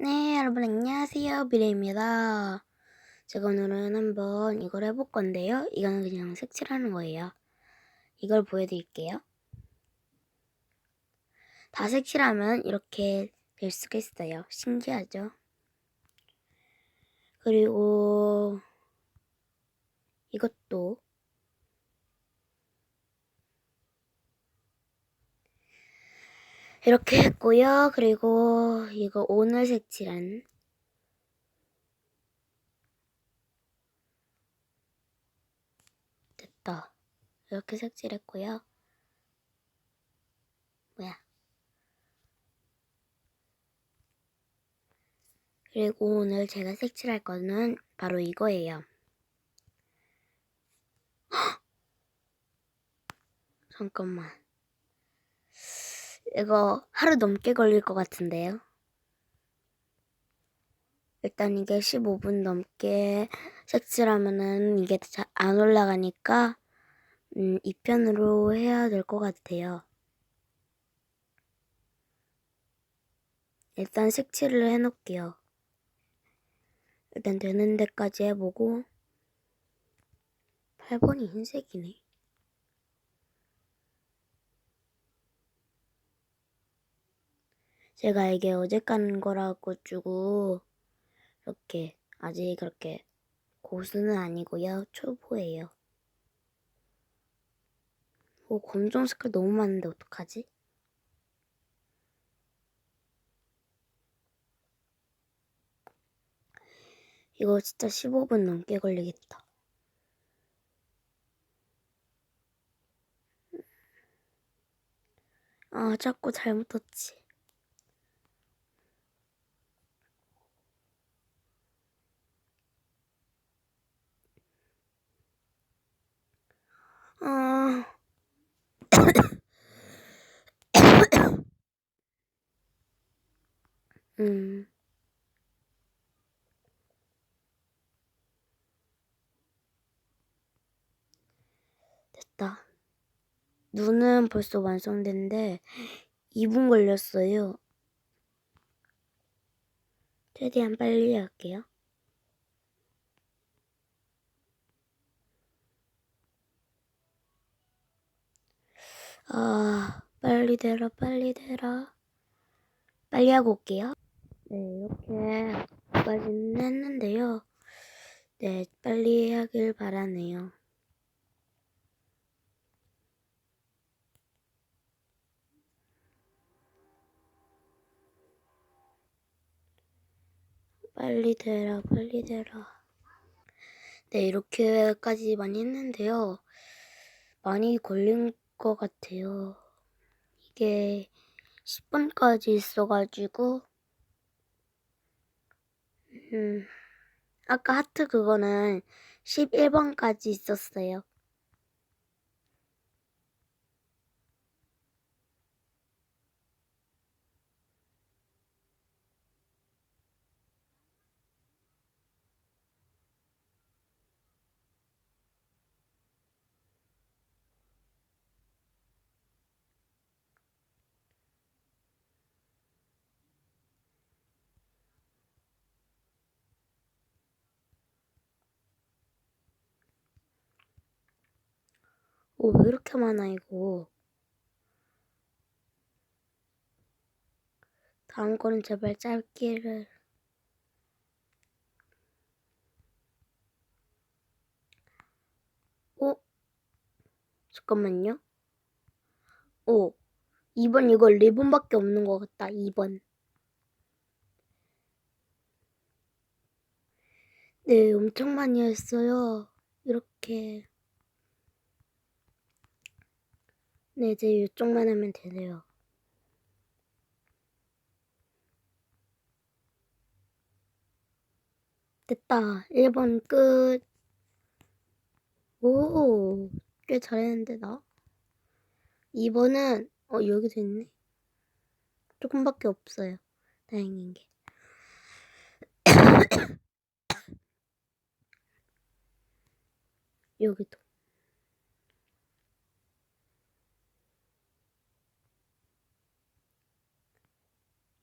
네, 여러분 안녕하세요. 미래입니다. 제가 오늘은 한번 이걸 해볼 건데요. 이거는 그냥 색칠하는 거예요. 이걸 보여드릴게요. 다 색칠하면 이렇게 될 수가 있어요. 신기하죠? 그리고 이것도 이렇게 했고요. 그리고 이거 오늘 색칠한 됐다. 이렇게 색칠했고요. 뭐야? 그리고 오늘 제가 색칠할 거는 바로 이거예요. 잠깐만. 이거 하루 넘게 걸릴 것 같은데요. 일단 이게 15분 넘게 색칠 하면은 이게 잘 안 올라가니까 음, 2편으로 해야 될 것 같아요. 일단 색칠을 해놓을게요. 일단 되는 데까지 해보고 8번이 흰색이네. 제가 이게 어제 깐 거라고 주고 이렇게 아직 그렇게 고수는 아니고요. 초보예요. 오, 검정 색깔 너무 많은데 어떡하지? 이거 진짜 15분 넘게 걸리겠다. 아, 자꾸 잘못 떴지. 아. 음. 됐다. 눈은 벌써 완성됐는데 2분 걸렸어요. 최대한 빨리 할게요. 아, 빨리 되라, 빨리 되라. 빨리 하고 올게요. 네, 이렇게 까지는 했는데요. 네, 빨리 하길 바라네요. 빨리 되라, 빨리 되라. 네, 이렇게까지 많이 했는데요. 많이 걸린 것 같아요. 이게 10번까지 있어가지고, 음, 아까 하트 그거는 11번까지 있었어요. 오, 왜 이렇게 많아, 이거. 다음 거는 제발 짧기를. 오, 잠깐만요. 오, 2번 이거 리본밖에 없는 것 같다, 2번. 네, 엄청 많이 했어요. 이렇게. 네, 이제 이쪽만 하면 되네요. 됐다. 1번 끝. 오, 꽤 잘했는데, 나. 2번은, 어, 여기 됐네. 조금밖에 없어요. 다행인 게. 여기도.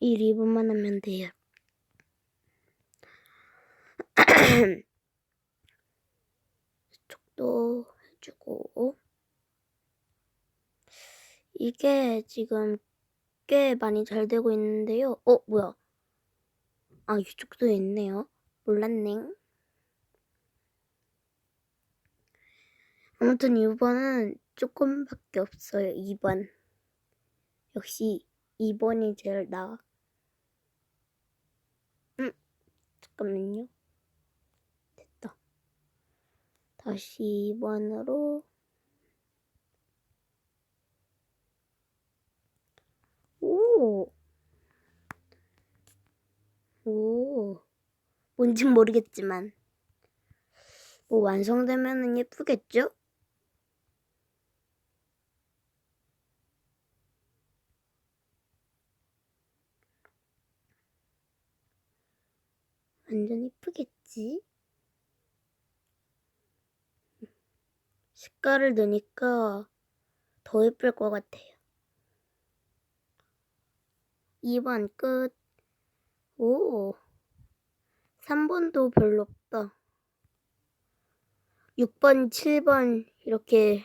이 리본만 하면 돼요. 이쪽도 해주고 이게 지금 꽤 많이 잘 되고 있는데요. 어 뭐야? 아 이쪽도 있네요. 몰랐네. 아무튼 2번은 조금밖에 없어요. 2번. 역시 2번이 제일 나아. 음, 잠깐만요. 됐다. 다시 2번으로. 오. 오. 뭔진 모르겠지만. 뭐 완성되면은 예쁘겠죠? 완전 이쁘겠지? 색깔을 넣으니까 더 예쁠 것 같아요. 2번 끝. 오. 3번도 별로 없다. 6번, 7번 이렇게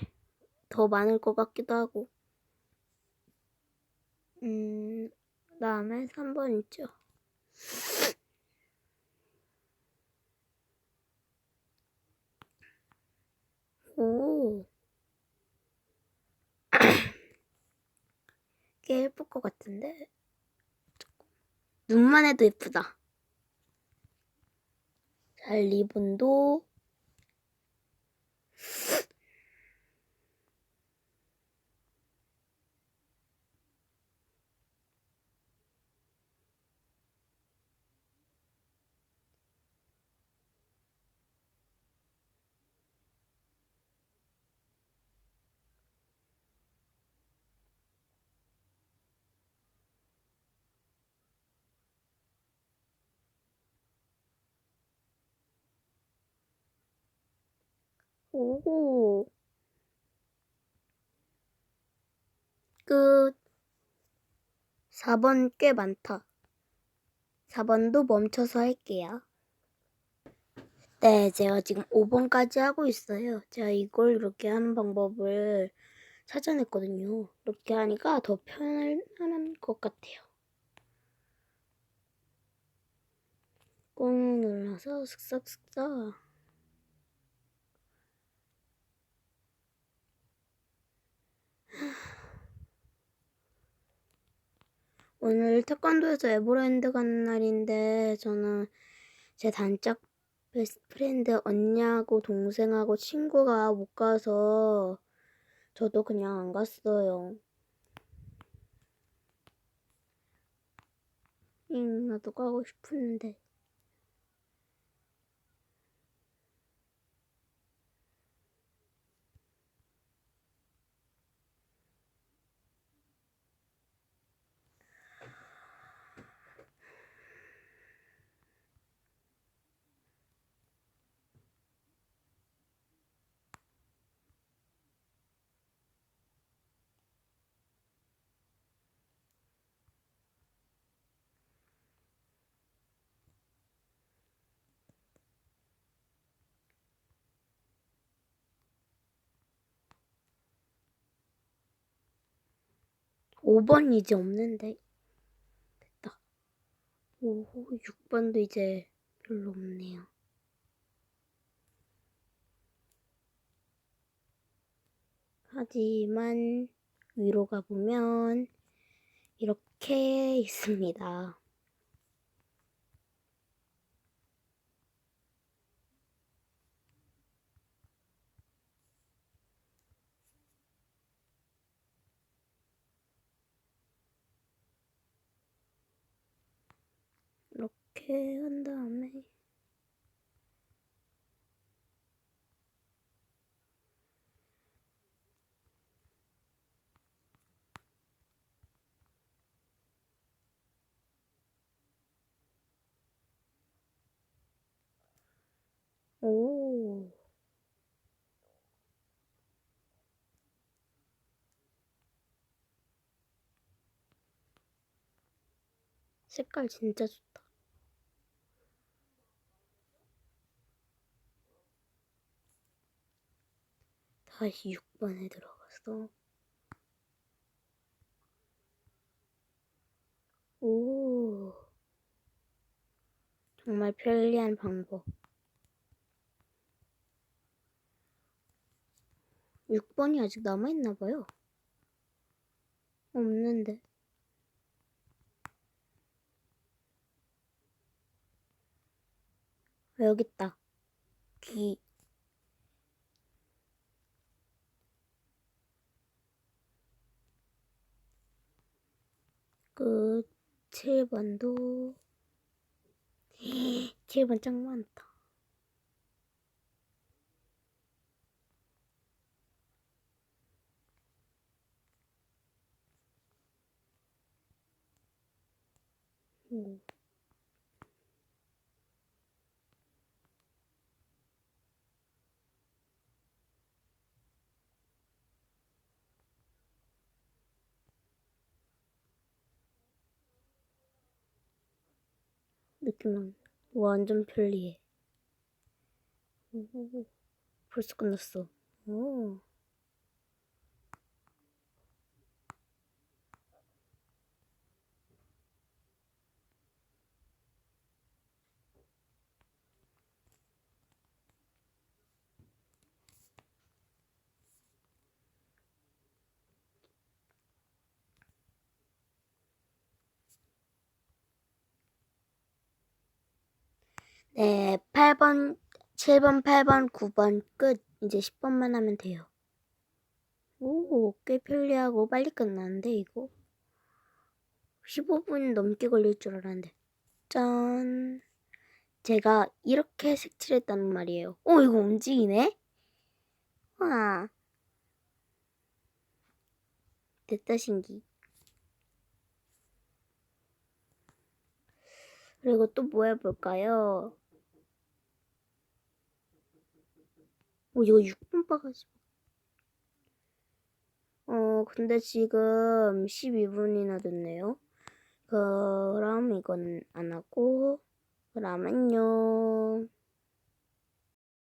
더 많을 것 같기도 하고. 음, 그다음에 3번 있죠. 오. 꽤 예쁠 것 같은데. 눈만 해도 예쁘다. 자, 리본도 오. 끝. 4번 꽤 많다. 4번도 멈춰서 할게요. 네, 제가 지금 5번까지 하고 있어요. 제가 이걸 이렇게 하는 방법을 찾아냈거든요. 이렇게 하니까 더 편안한 것 같아요. 꾹 눌러서 슥싹슥싹. 오늘 태권도에서 에버랜드 가는 날인데 저는 제 단짝 베스트 프렌드 언니하고 동생하고 친구가 못 가서 저도 그냥 안 갔어요. 응, 나도 가고 싶은데. 오번 이제 없는데. 됐다. 오, 6번도 이제 별로 없네요. 하지만 위로 가보면 이렇게 있습니다. 이렇게 한 다음에 오. 색깔 진짜 좋다. 다시 6번에 들어가서 오. 정말 편리한 방법. 6번이 아직 남아있나 봐요. 없는데. 아, 여기 있다. 귀 끝. 7번도. 7번 짱 많다. 오. 느낌은 완전 편리해. 오, 벌써 끝났어. 오. 네, 8번, 7번, 8번, 9번 끝. 이제 10번만 하면 돼요. 오, 꽤 편리하고 빨리 끝나는데, 이거? 15분 넘게 걸릴 줄 알았는데. 짠. 제가 이렇게 색칠했다는 말이에요. 오, 이거 움직이네? 와. 됐다, 신기. 그리고 또 뭐 해볼까요? 오, 이거 6분 빠가지. 어, 근데 지금 12분이나 됐네요. 그럼 이건 안 하고, 그럼 안녕.